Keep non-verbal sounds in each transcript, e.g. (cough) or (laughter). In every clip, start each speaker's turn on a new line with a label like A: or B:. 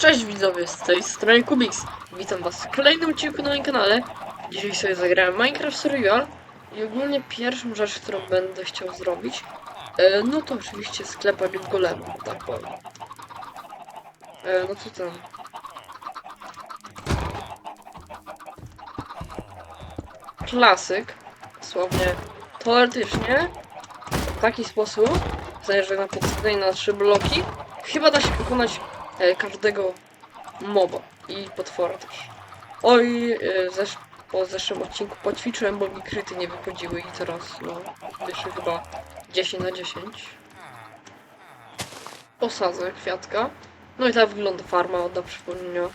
A: Cześć widzowie, z tej strony Kubix. Witam was w kolejnym odcinku na moim kanale. Dzisiaj sobie zagrałem Minecraft Survival i ogólnie pierwszą rzecz, którą będę chciał zrobić, e, no to oczywiście sklepać golemu, tak powiem. E, no co tam? Klasyk, dosłownie teoretycznie, w taki sposób, że na podstawie na trzy bloki, chyba da się pokonać każdego moba i potwora też. Oj, e, zesz po zeszłym odcinku poćwiczyłem, bo mi kryty nie wychodziły i teraz no wyszły chyba 10 na 10. Posadzę kwiatka. No i tak wygląda farma do przypomnienia.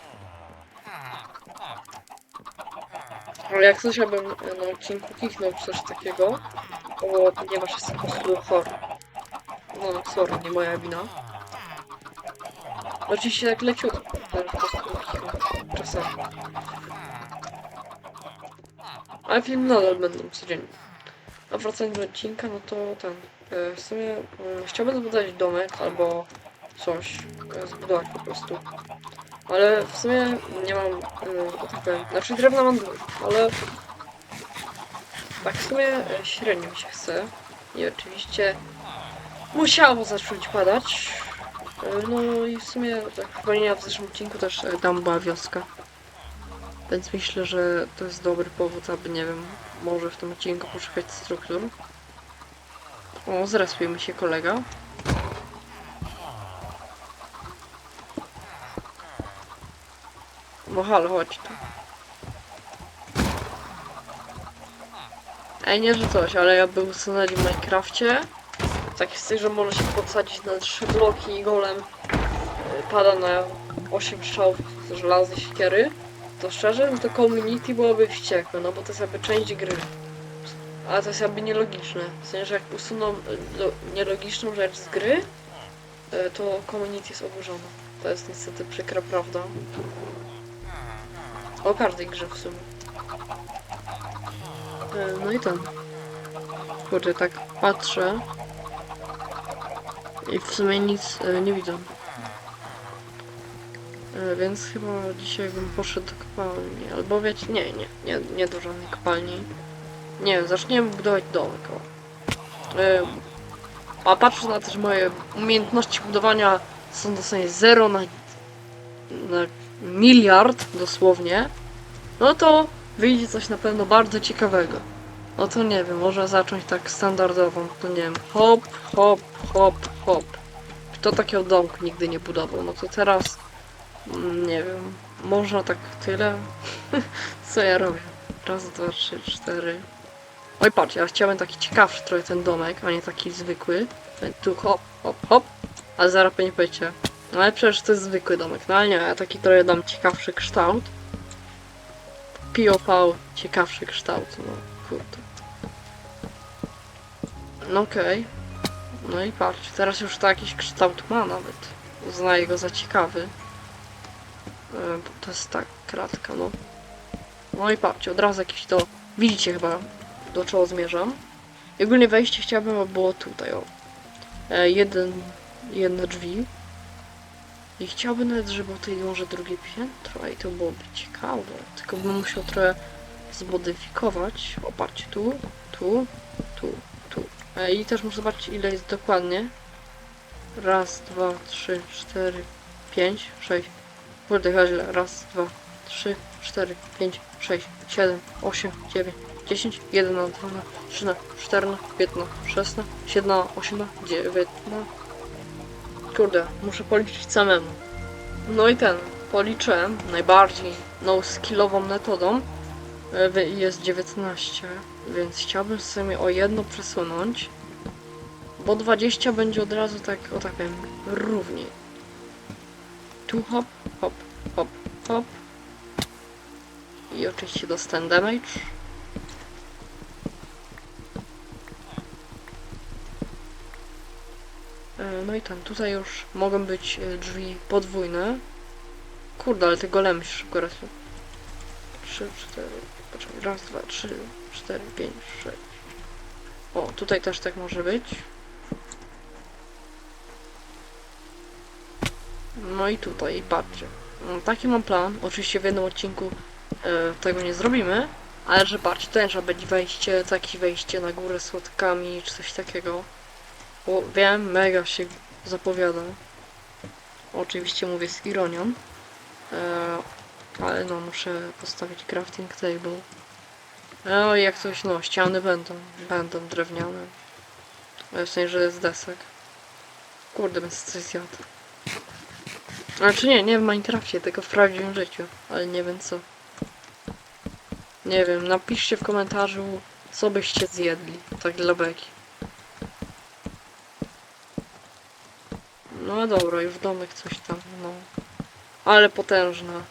A: Ale jak coś ja e, na odcinku czy coś takiego, bo ponieważ jestem po prostu chory. No, sorry, nie moja wina. Oczywiście tak leciutko, czasami. Ale film nadal będą codziennie. A wracając do odcinka, no to ten. e, W sumie mm, chciałbym zbudować domek albo coś e, zbudować po prostu. Ale w sumie nie mam, e, znaczy drewna mam dużo, ale tak w sumie e, średnio mi się chce. I oczywiście musiało zacząć padać. E, No i w sumie, tak przypomnienia w zeszłym odcinku też e, tam była wioska. Więc myślę, że to jest dobry powód, aby, nie wiem, może w tym odcinku poszukać struktur. O, zrespił mi się kolega. No halo, chodź tu. Ej, nie, że coś, ale ja był sunęli w Minecrafcie. Tak jest, że może się podsadzić na trzy bloki i golem y, pada na 8 strzałów z żelaznej siekiery. To szczerze, no to community byłoby wściekłe, no bo to jest jakby część gry. Ale to jest jakby nielogiczne. W sensie, że jak usuną lo, nielogiczną rzecz z gry, y, to community jest oburzone. To jest niestety przykra prawda. O każdej grze w sumie. No i ten. Kurde, tak patrzę. I w sumie nic y, nie widzę. E, Więc chyba dzisiaj bym poszedł do kopalni. Albo wiecie, nie, nie, nie, nie do żadnej kopalni. Nie wiem, zaczniemy budować domek. E, A patrząc na to, że moje umiejętności budowania są dosłownie 0 na, na miliard dosłownie, no to wyjdzie coś na pewno bardzo ciekawego. No to nie wiem, może zacząć tak standardowo, to nie wiem, hop, hop, hop, hop. Kto takiego domku nigdy nie budował? No to teraz Mm, Nie wiem, można tak tyle. (laughs) Co ja robię? Raz, dwa, trzy, cztery. Oj, patrz, ja chciałem taki ciekawszy trochę ten domek, a nie taki zwykły. Tu hop, hop, hop. A zaraz pewnie powiecie, no ale przecież to jest zwykły domek. No ale nie, ja taki trochę dam ciekawszy kształt. POV, ciekawszy kształt, no kurde. No okej. No i patrz, teraz już to jakiś kształt ma nawet. Uznaję go za ciekawy. E, to jest tak, kratka, no. No i patrzcie, od razu jakieś to... Widzicie chyba, do czego zmierzam. I ogólnie wejście chciałbym, aby było tutaj, o. E, jeden, jedne drzwi. I chciałbym nawet, żeby tutaj może drugie piętro, i to byłoby ciekawe. Tylko bym musiał trochę zmodyfikować. O, patrzcie, tu, tu, tu, I też muszę zobaczyć, ile jest dokładnie. Raz, dwa, trzy, cztery, pięć, sześć, Kurde, chyba źle. Raz, dwa, trzy, cztery, pięć, sześć, siedem, osiem, dziewięć, dziesięć, jeden, dwa, trzy, cztery, piętna, szesna, siedna, osiemna, dziewiętna. Kurde, muszę policzyć samemu. No i ten, policzyłem najbardziej no skillową metodą. Jest 19, więc chciałbym sobie o jedno przesunąć. Bo 20 będzie od razu tak, o tak powiem, równiej. Tu hop, hop, hop, hop. I oczywiście dostałem damage. E, No i tam, tutaj już mogą być e, drzwi podwójne. Kurde, ale te golemy się szybko rosną. 3, 4, poczekaj, raz, dwa, trzy, cztery, pięć, sześć. O, tutaj też tak może być. No i tutaj, patrzcie. Mm, Taki mam plan. Oczywiście w jednym odcinku e, tego nie zrobimy, ale że patrzcie, to trzeba będzie wejście, to jakieś wejście na górę z łotkami, czy coś takiego. Bo wiem, mega się zapowiada. Oczywiście mówię z ironią. E, ale no, muszę postawić crafting table. No i jak coś, no, ściany będą, będą drewniane. E, W sensie, że jest desek. Kurde, bym coś zjadł. Znaczy nie, nie w Minecrafcie, tylko w prawdziwym życiu, ale nie wiem co. Nie wiem, napiszcie w komentarzu, co byście zjedli, tak dla beki. No dobra, już domek coś tam, no. Ale potężna.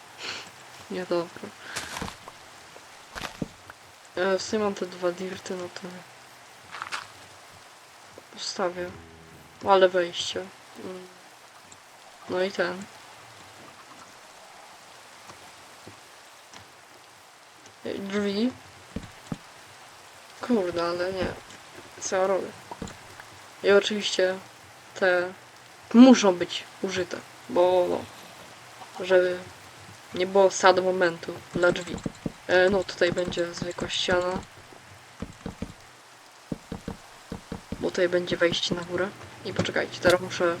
A: Niedobra. E, w sumie mam te dwa dirty, no to... Ustawię. Ale wejście. Mm. No i ten. Drzwi. Kurde, ale nie. Co ja robię? I oczywiście te muszą być użyte, bo żeby nie było sad momentu dla drzwi. E, no tutaj będzie zwykła ściana. Bo tutaj będzie wejście na górę. I poczekajcie, teraz muszę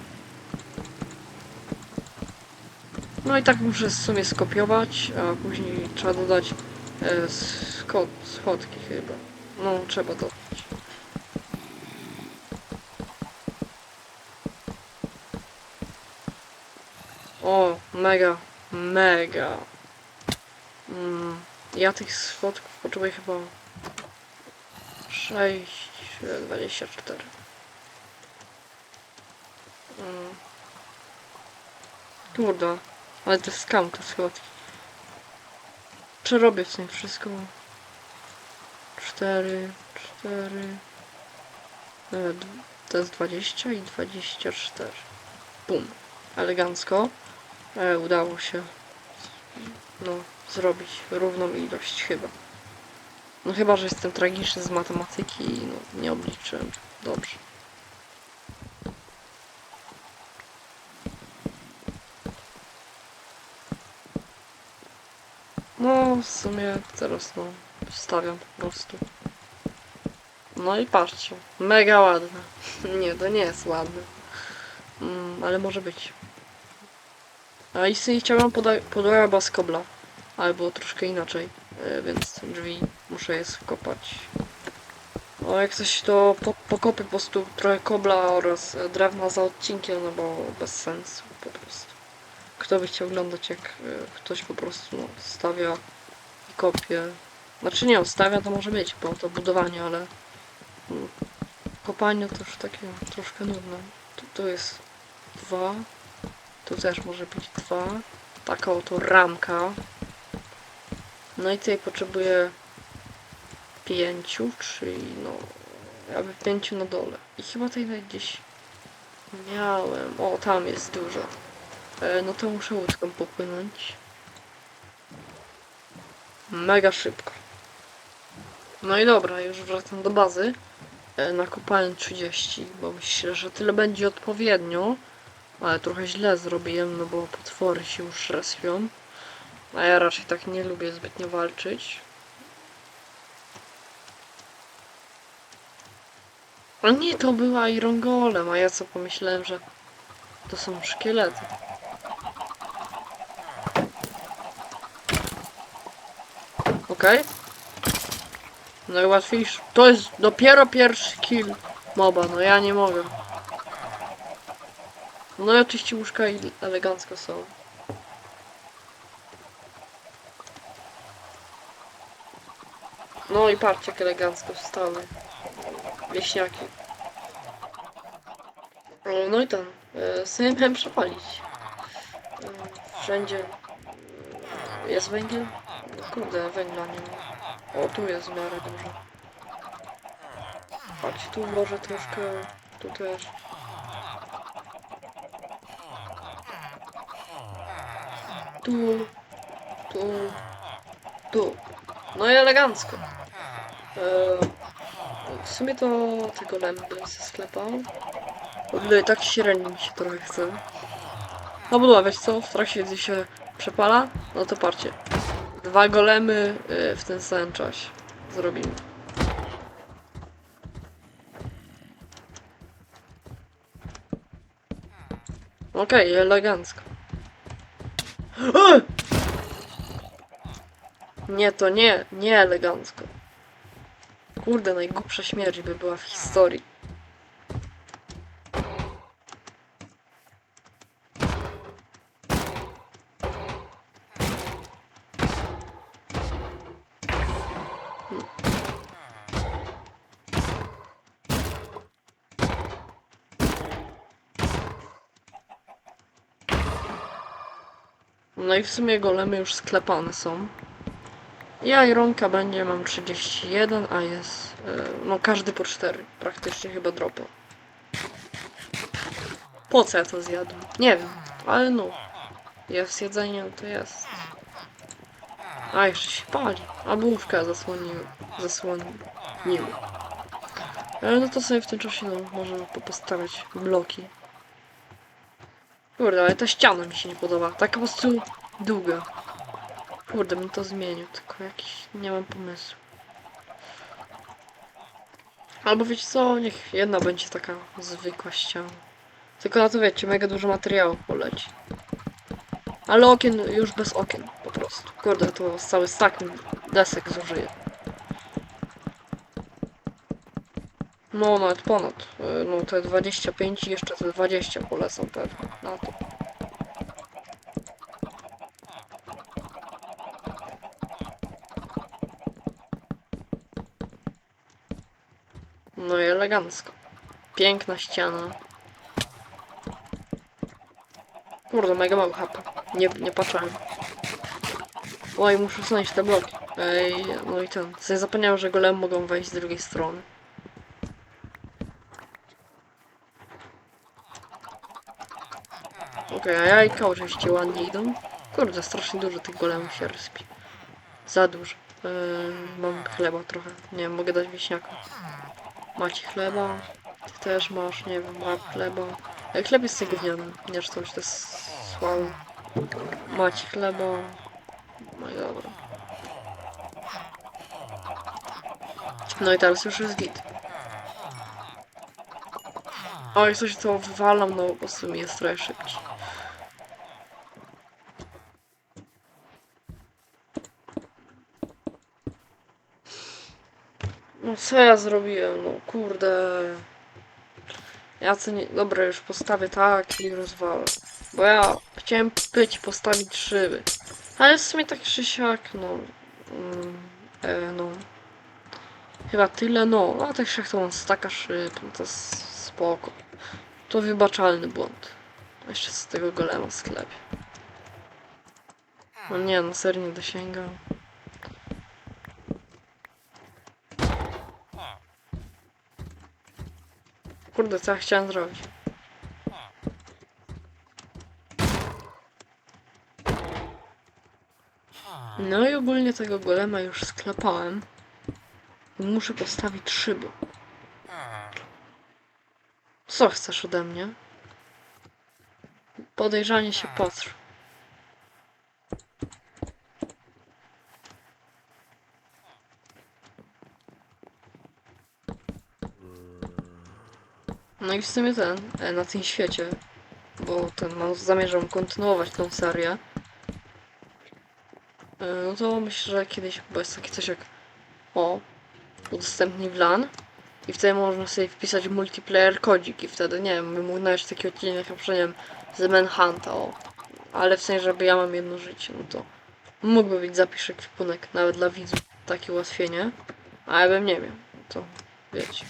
A: No i tak muszę w sumie skopiować, a później trzeba dodać e, schodki chyba. No, trzeba dodać. O, mega, mega. Mm, ja tych schodków potrzebuję chyba 6, 24. Mm. Kurde, ale to jest skam, te schodki. Przerobię w sumie wszystko. 4, 4. e, To jest 20 i 24. Bum. Elegancko. E, udało się no, zrobić równą ilość chyba. No chyba, że jestem tragiczny z matematyki i no, nie obliczyłem. Dobrze. No, w sumie teraz no, wstawiam po prostu. No i patrzcie, mega ładne. (laughs) Nie, to nie jest ładne. Mm, ale może być. A i sobie chciałem poda- podała bez kobla. Albo troszkę inaczej, e, więc drzwi muszę je skopać. O, jak coś to po, pokopię po prostu trochę kobla oraz e, drewna za odcinkiem, no bo bez sensu po prostu. Kto by chciał oglądać jak e, ktoś po prostu no, stawia i kopie. Znaczy nie, stawia to może być, bo to budowanie, ale mm, kopanie to już takie troszkę nudne. Tu, tu jest dwa, tu też może być dwa. Taka oto ramka. No i tutaj potrzebuję pięciu, czyli no jakby pięciu na dole. I chyba tutaj gdzieś miałem. O, tam jest dużo. E, no to muszę łódką popłynąć. Mega szybko. No i dobra, już wracam do bazy. E, nakopałem 30, bo myślę, że tyle będzie odpowiednio. Ale trochę źle zrobiłem, no bo potwory się już respią. A ja raczej tak nie lubię zbytnio walczyć. A nie, to była Iron Golem, a ja co pomyślałem, że to są szkielety. Okej. Najłatwiejszy. To jest dopiero pierwszy kill moba, no ja nie mogę. No i oczywiście łóżka i elegancko są. No i patrzcie elegancko wstały. Wieśniaki. E, No i ten. Sobie miałem przepalić. E, Wszędzie jest węgiel? No Kurde, węgla nie ma. O, tu jest w miarę dużo. Patrz, tu może troszkę, tu też. Tu, tu, tu. No i elegancko. E, w sumie to tego lęby ze sklepał. W ogóle tak średnio mi się trochę chce. No budła, wiesz co, w trakcie gdy się przepala, no to parcie. Dwa golemy y, w tym samym czasie zrobimy. Okej, elegancko. Nie, to nie, nie elegancko. Kurde, najgłupsza śmierć by była w historii. No i w sumie golemy już sklepane są. I Ronka będzie, mam 31, a jest, e, no każdy po 4, praktycznie chyba dropa. Po co ja to zjadłem? Nie wiem, ale no, jest jedzenie, no to jest. A, jeszcze się pali, a główka zasłonił, zasłonił. Ale no to sobie w tym czasie, no, możemy postawiać bloki. Kurde, ale ta ściana mi się nie podoba, taka po prostu długa. Kurde, bym to zmienił, tylko jakiś nie mam pomysłu. Albo wiecie co, niech jedna będzie taka zwykła ściana. Tylko na to wiecie, mega dużo materiału poleci. Ale okien już bez okien, po prostu. Kurde, to cały stack desek zużyje. No, nawet ponad. Y, No, te 25 i jeszcze te 20 polecą pewnie na to. No i elegancko. Piękna ściana. Kurde, mega mały hap. Nie, nie patrzyłem. Oj, muszę usunąć te bloki. Ej, no i ten. Sobie zapomniałem, że golem mogą wejść z drugiej strony. Okej, a jajka oczywiście ładnie idą. Kurde, strasznie dużo tych golemów się respi. Za dużo. Yy, mam chleba trochę. Nie mogę dać wieśniaka. Macie chleba? Ty też masz, nie wiem, mam chleba. E, Chleb jest gówniany, nie że coś to jest słabe. Macie chleba. No i dobra. No i teraz już jest git. Oj, coś to wywalam, no po prostu mi jest trochę szybciej. No co ja zrobiłem, no kurde. Ja co nie... Dobra, już postawię tak i rozwalę. Bo ja chciałem być postawić szyby. Ale w sumie tak czy siak, no... Mm, e, no... Chyba tyle, no. A tak jak to mam staka szyb, no to jest spoko. To wybaczalny błąd. Jeszcze z tego golema w sklepie. No nie, no serio nie dosięgam. Kurde, co ja chciałem zrobić? No i ogólnie tego golema już sklepałem. Muszę postawić szyby. Co chcesz ode mnie? Podejrzanie się potrz. No i w sumie ten, e, na tym świecie, bo ten mam zamierzam kontynuować tą serię. E, No to myślę, że kiedyś, bo jest takie coś jak o, udostępnij LAN i wtedy można sobie wpisać multiplayer kodzik i wtedy, nie wiem, znaleźć taki odcinek, na przykład, nie wiem, z Manhunta, o. Ale w sensie, żeby ja mam jedno życie, no to mógłby być zapisz ekwipunek, nawet dla widzów, takie ułatwienie. A ja bym nie wiem, to wiecie.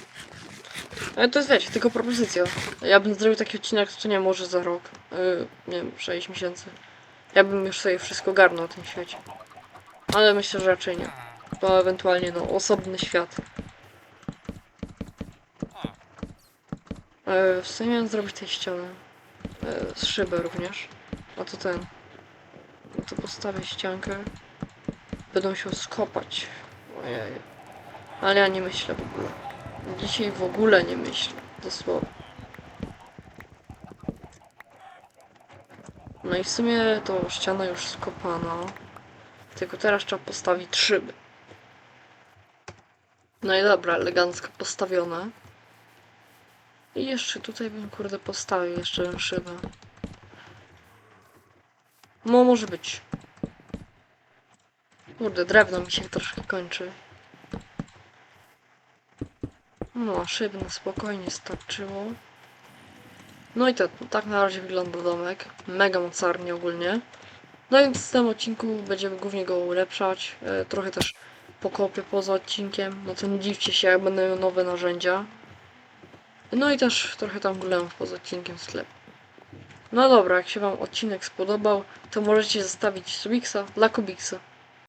A: Ale to jest, wiecie, tylko propozycja. Ja bym zrobił taki odcinek, to nie może za rok, yy, nie wiem, 6 miesięcy. Ja bym już sobie wszystko garnął na tym świecie. Ale myślę, że raczej nie. To ewentualnie, no, osobny świat. E, w sumie miałem zrobić tej ściany. E, z szybę również. A to ten. No to postawię ściankę. Będą się skopać. Ojej. Ale ja nie myślę w ogóle. Dzisiaj w ogóle nie myślę. Dosłownie. No i w sumie to ściana już skopana. Tylko teraz trzeba postawić szyby. No i dobra, elegancko postawione. I jeszcze tutaj bym kurde postawił jeszcze szybę. No może być. Kurde, drewno mi się troszkę kończy. No, szyb na spokojnie starczyło. No i to, tak na razie wygląda domek. Mega mocarnie ogólnie. No więc w tym odcinku będziemy głównie go ulepszać. E, trochę też pokopię poza odcinkiem. No to nie dziwcie się, jak będą miał nowe narzędzia. No i też trochę tam gulę poza odcinkiem sklep. No dobra, jak się wam odcinek spodobał, to możecie zostawić subiksa dla Kubiksa.